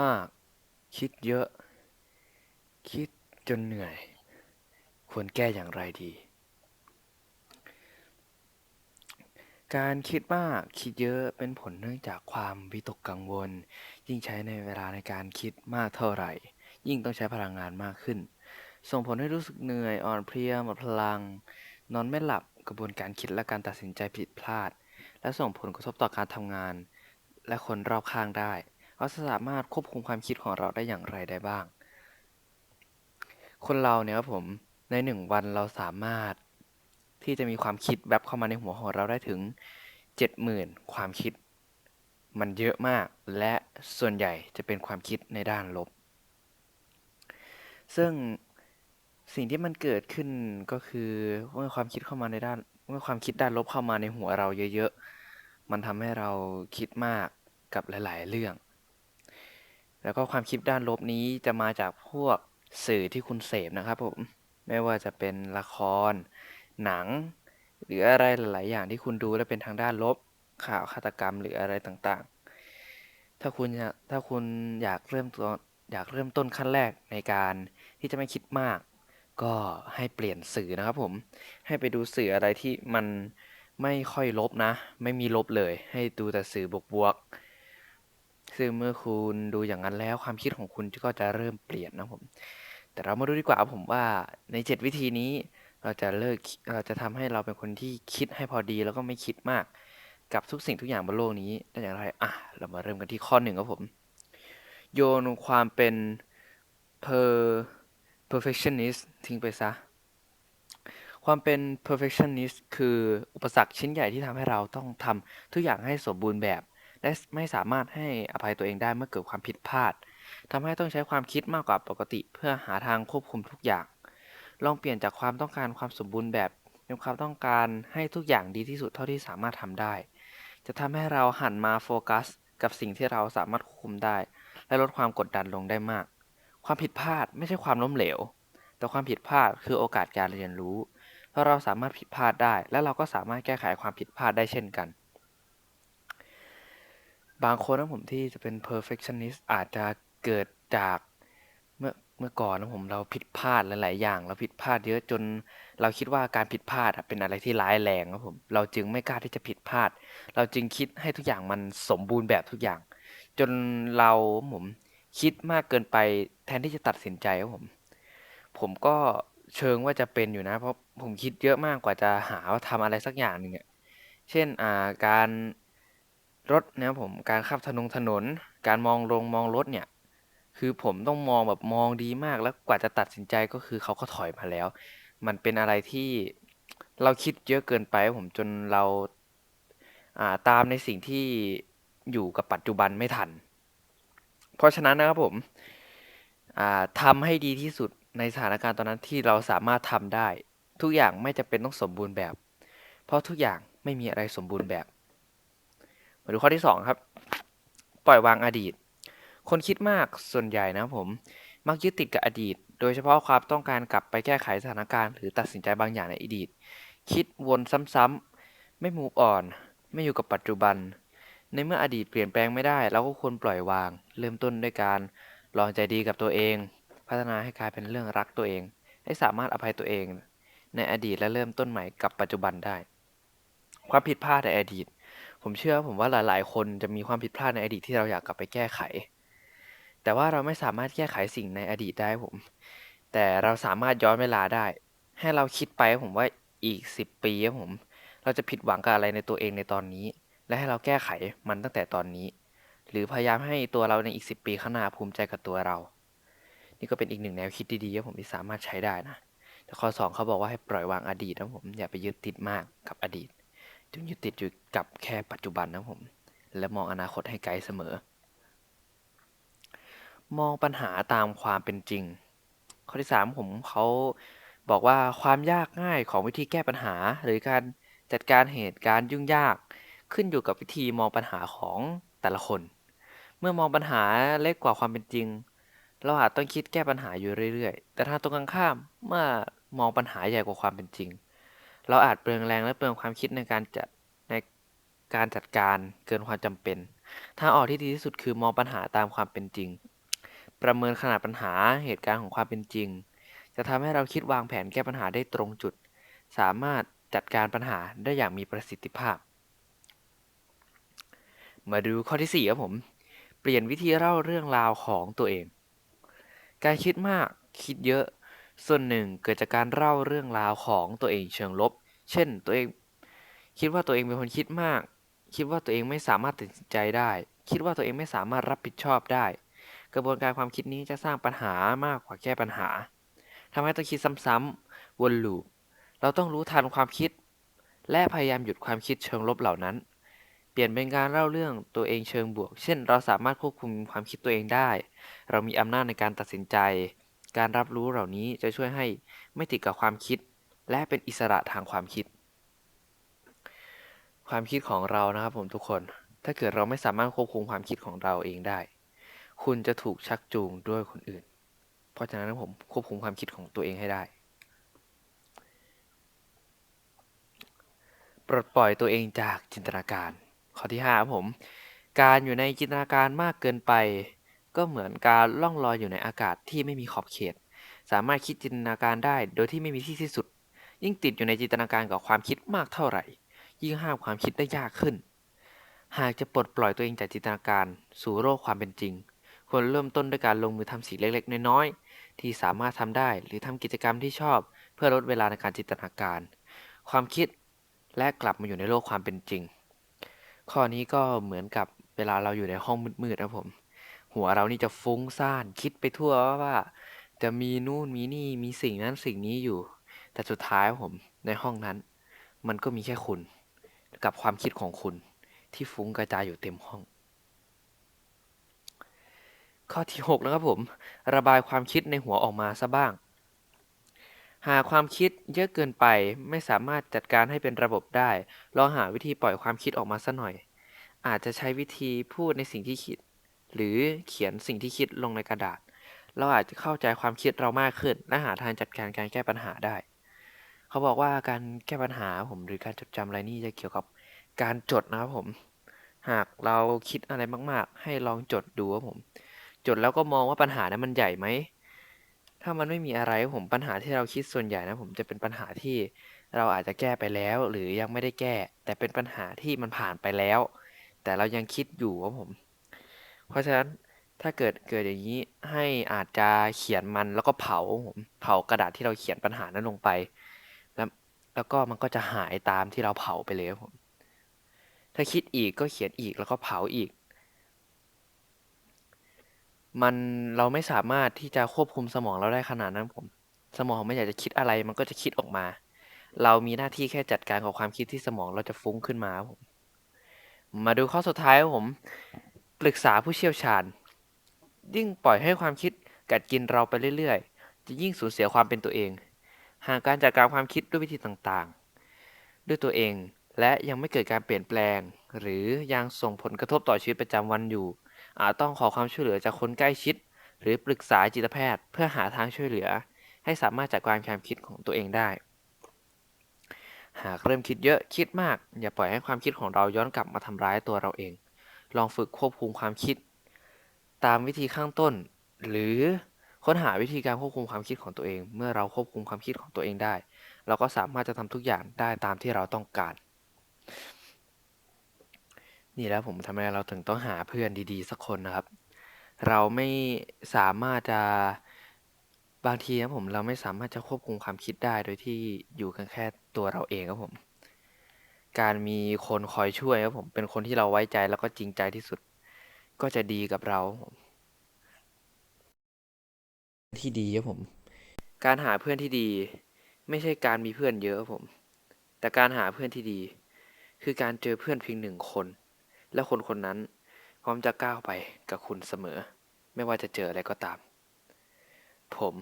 มาก คิดเยอะ คิดจนเหนื่อย ควรแก้อย่างไรดี การคิดมากคิดเยอะเป็นผลเนื่องจากความวิตกกังวล ยิ่งใช้ในเวลาในการคิดมากเท่าไหร่ ยิ่งต้องใช้พลังงานมากขึ้น ส่งผลให้รู้สึกเหนื่อยอ่อนเพลียหมดพลัง นอนไม่หลับกระบวนการคิดและการตัดสินใจผิดพลาด และส่งผลกระทบต่อการทำงาน และคนรอบข้างได้ เราจะสามารถควบคุมความคิดของเราได้อย่างไรได้บ้าง คนเราเนี่ยครับผมในหนึ่งวันเราสามารถที่จะมีความคิดแวบเข้ามาในหัวของเราได้ถึงเจ็ดหมื่นความคิด มันเยอะมากและส่วนใหญ่จะเป็นความคิดในด้านลบ ซึ่งสิ่งที่มันเกิดขึ้นก็คือเมื่อความคิดเข้ามาในด้านเมื่อความคิดด้านลบเข้ามาในหัวเราเยอะๆ มันทำให้เราคิดมากกับหลาย ๆ เรื่อง แล้วก็ความคิดด้านลบนี้จะมาจากพวกสื่อที่คุณเสพนะครับผม ไม่ว่าจะเป็นละคร หนัง หรืออะไรหลาย ๆ อย่างที่คุณดูแล้วเป็นทางด้านลบ ข่าวฆาตกรรมหรืออะไรต่างๆ ถ้าคุณถ้าคุณอยากเริ่มต้นอยากเริ่มต้นขั้นแรกในการที่จะไม่คิดมาก ก็ให้เปลี่ยนสื่อนะครับผม ให้ไปดูสื่ออะไรที่มันไม่ค่อยลบนะ ไม่มีลบเลย ให้ดูแต่สื่อบวกๆ ซึ่งเมื่อคุณดูอย่างนั้นแล้วความคิดของคุณก็จะเริ่มเปลี่ยนนะผม แต่เรามาดูดีกว่าผมว่าใน 7 วิธีนี้ เราจะเลิกเราจะทำให้เราเป็นคนที่คิดให้พอดีแล้วก็ไม่คิดมาก กับทุกสิ่งทุกอย่างบนโลกนี้ได้อย่างไรอะเรามาเริ่มกันที่ข้อหนึ่งครับผม โยนความเป็น per perfectionist ทิ้งไปซะความเป็น perfectionist คืออุปสรรคชิ้นใหญ่ที่ทำให้เราต้องทำทุกอย่างให้สมบูรณ์แบบ และไม่สามารถให้อภัยตัวเองได้เมื่อเกิดความผิดพลาดทำให้ต้องใช้ความคิดมากกว่าปกติ เพื่อหาทางควบคุมทุกอย่าง ลองเปลี่ยนจากความต้องการความสมบูรณ์แบบเป็นความต้องการให้ทุกอย่างดีที่สุดเท่าที่สามารถทำได้ จะทำให้เราหันมาโฟกัส กับสิ่งที่เราสามารถควบคุมได้ และลดความกดดันลงได้มาก ความผิดพลาดไม่ใช่ความล้มเหลว แต่ความผิดพลาดคือโอกาสการเรียนรู้ เพราะเราสามารถผิดพลาดได้ และเราก็สามารถแก้ไขความผิดพลาดได้เช่นกัน บางคนนะผมที่จะเป็น perfectionist อาจจะเกิดจากเมื่อเมื่อก่อนนะผมเราผิดพลาดหลาย ๆ อย่าง เราผิดพลาดเยอะจนเราคิดว่าการผิดพลาดอะเป็นอะไรที่ร้ายแรงครับผมเราจึงไม่กล้าที่จะผิดพลาด เราจึงคิดให้ทุกอย่างมันสมบูรณ์แบบทุกอย่าง จนเราผมคิดมากเกินไปแทนที่จะตัดสินใจครับผม ผมก็เชิงว่าจะเป็นอยู่นะ เพราะผมคิดเยอะมากกว่าจะหาว่าทำอะไรสักอย่างหนึ่งอะเช่นอ่าการ รถนะครับผมการขับถนนถนน การมองลงมองรถเนี่ย คือผมต้องมองแบบมองดีมากแล้วกว่าจะตัดสินใจก็คือเขาก็ถอยมาแล้ว มันเป็นอะไรที่เราคิดเยอะเกินไปผมจนเราอ่าตามในสิ่งที่อยู่กับปัจจุบันไม่ทัน เพราะฉะนั้นนะครับผมอ่าทำให้ดีที่สุดในสถานการณ์ตอนนั้นที่เราสามารถทำได้ ทุกอย่างไม่จำเป็นต้องสมบูรณ์แบบ เพราะทุกอย่างไม่มีอะไรสมบูรณ์แบบ ดูข้อที่สองครับ ปล่อยวางอดีต คนคิดมากส่วนใหญ่นะผม มักยึดติดกับอดีต โดยเฉพาะความต้องการกลับไปแก้ไขสถานการณ์ หรือตัดสินใจบางอย่างในอดีต คิดวนซ้ำๆ ไม่มูฟออน ไม่อยู่กับปัจจุบัน ในเมื่ออดีตเปลี่ยนแปลงไม่ได้ เราก็ควรปล่อยวาง เริ่มต้นด้วยการลองใจดีกับตัวเอง พัฒนาให้กลายเป็นเรื่องรักตัวเอง ให้สามารถอภัยตัวเอง ในอดีตและเริ่มต้นใหม่กับปัจจุบันได้ ความผิดพลาดในอดีต ผมเชื่อผมว่าหลาย ๆ คนจะมีความผิดพลาดในอดีตที่เราอยากกลับไปแก้ไข แต่ว่าเราไม่สามารถแก้ไขสิ่งในอดีตได้ผม แต่เราสามารถย้อนเวลาได้ ให้เราคิดไปผมว่าอีกสิบปีครับผม เราจะผิดหวังกับอะไรในตัวเองในตอนนี้ และให้เราแก้ไขมันตั้งแต่ตอนนี้ หรือพยายามให้ตัวเราในอีกสิบปีข้างหน้าภูมิใจกับตัวเรา นี่ก็เป็นอีกหนึ่งแนวคิดดีๆครับผมที่สามารถใช้ได้นะแต่ข้อสองเขาบอกว่าให้ปล่อยวางอดีตนะผมอย่าไปยึดติดมากกับอดีต จงยึดติดอยู่กับแค่ปัจจุบันนะผม และมองอนาคตให้ไกลเสมอ มองปัญหาตามความเป็นจริง ข้อที่สามผมเขาบอกว่าความยากง่ายของวิธีแก้ปัญหา หรือการจัดการเหตุการณ์ยุ่งยาก ขึ้นอยู่กับวิธีมองปัญหาของแต่ละคน เมื่อมองปัญหาเล็กกว่าความเป็นจริง เราอาจต้องคิดแก้ปัญหาอยู่เรื่อยๆ แต่ถ้าตรงกันข้ามเมื่อมองปัญหาใหญ่กว่าความเป็นจริง เราอาจเปลืองแรงและเปลืองความคิดในการจัดในการจัดการเกินความจำเป็นทางออกที่ดีที่สุดคือมองปัญหาตามความเป็นจริง ประเมินขนาดปัญหาเหตุการณ์ของความเป็นจริง จะทำให้เราคิดวางแผนแก้ปัญหาได้ตรงจุด สามารถจัดการปัญหาได้อย่างมีประสิทธิภาพ มาดูข้อที่4ครับผม เปลี่ยนวิธีเล่าเรื่องราวของตัวเอง การคิดมากคิดเยอะ ส่วนหนึ่งเกิดจากการเล่าเรื่องราวของตัวเองเชิงลบ เช่น ตัวเองคิดว่าตัวเองเป็นคนคิดมาก คิดว่าตัวเองไม่สามารถตัดสินใจได้ คิดว่าตัวเองไม่สามารถรับผิดชอบได้ กระบวนการความคิดนี้จะสร้างปัญหามากกว่าแก้ปัญหาทำให้ต้องคิดซ้ำๆวนลูป เราต้องรู้ทันความคิด และพยายามหยุดความคิดเชิงลบเหล่านั้น เปลี่ยนเป็นการเล่าเรื่องตัวเองเชิงบวก เช่น เราสามารถควบคุมความคิดตัวเองได้ เรามีอำนาจในการตัดสินใจ การรับรู้เหล่านี้จะช่วยให้ไม่ติดกับความคิด และเป็นอิสระทางความคิด ความคิดของเรานะครับผมทุกคน ถ้าเกิดเราไม่สามารถควบคุมความคิดของเราเองได้ คุณจะถูกชักจูงด้วยคนอื่น เพราะฉะนั้นผมควบคุมความคิดของตัวเองให้ได้ ปลดปล่อยตัวเองจากจินตนาการ ข้อที่5ครับผม การอยู่ในจินตนาการมากเกินไป ก็เหมือนการล่องลอยอยู่ในอากาศที่ไม่มีขอบเขต สามารถคิดจินตนาการได้โดยที่ไม่มีที่สิ้นสุด ยิ่งติดอยู่ในจินตนาการกับความคิดมากเท่าไหร่ ยิ่งห้ามความคิดได้ยากขึ้น หากจะปลดปล่อยตัวเองจากจินตนาการสู่โลกความเป็นจริง ควรเริ่มต้นด้วยการลงมือทำสิ่งเล็กๆ น้อยๆ ที่สามารถทำได้หรือทำกิจกรรมที่ชอบ เพื่อลดเวลาในการจินตนาการ ความคิดและกลับมาอยู่ในโลกความเป็นจริง ข้อนี้ก็เหมือนกับเวลาเราอยู่ในห้องมืดๆนะผม หัวเรานี่จะฟุ้งซ่านคิดไปทั่วว่า จะมีนู่นมีนี่มีสิ่งนั้นสิ่งนี้อยู่ แต่สุดท้ายผมในห้องนั้น มันก็มีแค่คุณ กับความคิดของคุณ ที่ฟุ้งกระจายอยู่เต็มห้อง ข้อที่6นะครับผม ระบายความคิดในหัวออกมาซะบ้าง หากความคิดเยอะเกินไปไม่สามารถจัดการให้เป็นระบบได้ลองหาวิธีปล่อยความคิดออกมาสัหน่อย อาจจะใช้วิธีพูดในสิ่งที่คิด หรือเขียนสิ่งที่คิดลงในกระดาษ เราอาจจะเข้าใจความคิดเรามากขึ้นและหาทางจัดการการแก้ปัญหาได้ เขาบอกว่าการแก้ปัญหาผมหรือการจดจำอะไรนี่จะเกี่ยวกับการจดนะครับผม หากเราคิดอะไรมากๆ ให้ลองจดดูครับผม จดแล้วก็มองว่าปัญหานั้นมันใหญ่ไหม ถ้ามันไม่มีอะไรผมปัญหาที่เราคิดส่วนใหญ่นะผมจะเป็นปัญหาที่เราอาจจะแก้ไปแล้วหรือยังไม่ได้แก้ แต่เป็นปัญหาที่มันผ่านไปแล้ว แต่เรายังคิดอยู่ครับผม เพราะฉะนั้นถ้าเกิดเกิดอย่างนี้ให้อาจจะเขียนมันแล้วก็เผาผมเผากระดาษที่เราเขียนปัญหานั้นลงไป แล้วแล้วก็มันก็จะหายตามที่เราเผาไปเลยครับผมถ้าคิดอีกก็เขียนอีกแล้วก็เผาอีก มันเราไม่สามารถที่จะควบคุมสมองเราได้ขนาดนั้นผม สมองไม่อยากจะคิดอะไรมันก็จะคิดออกมา เรามีหน้าที่แค่จัดการกับความคิดที่สมองเราจะฟุ้งขึ้นมาผมมาดูข้อสุดท้ายครับผม ปรึกษาผู้เชี่ยวชาญ ยิ่งปล่อยให้ความคิดกัดกินเราไปเรื่อยๆ จะยิ่งสูญเสียความเป็นตัวเอง หากการจัดการความคิดด้วยวิธีต่างๆ ด้วยตัวเองและยังไม่เกิดการเปลี่ยนแปลง หรือยังส่งผลกระทบต่อชีวิตประจำวันอยู่ อาจต้องขอความช่วยเหลือจากคนใกล้ชิด หรือปรึกษาจิตแพทย์ เพื่อหาทางช่วยเหลือ ให้สามารถจัดการความคิดของตัวเองได้ หากเริ่มคิดเยอะคิดมาก อย่าปล่อยให้ความคิดของเราย้อนกลับมาทำร้ายตัวเราเอง ลองฝึกควบคุมความคิด ตามวิธีข้างต้น หรือค้นหาวิธีการควบคุมความคิดของตัวเอง เมื่อเราควบคุมความคิดของตัวเองได้ เราก็สามารถจะทำทุกอย่างได้ตามที่เราต้องการ นี่แล้วผมทำไมเราถึงต้องหาเพื่อนดีๆ สักคนนะครับ เราไม่สามารถจะบางทีนะผมเราไม่สามารถจะควบคุมความคิดได้โดยที่อยู่กันแค่ตัวเราเองครับผม การมีคนคอยช่วยครับผม เป็นคนที่เราไว้ใจแล้วก็จริงใจที่สุด ก็จะดีกับเราครับผม ที่ดีครับผม การหาเพื่อนที่ดี ไม่ใช่การมีเพื่อนเยอะครับผม แต่การหาเพื่อนที่ดี คือการเจอเพื่อนเพียงหนึ่งคน และคนคนนั้น พร้อมจะก้าวไปกับคุณเสมอ ไม่ว่าจะเจออะไรก็ตาม ผม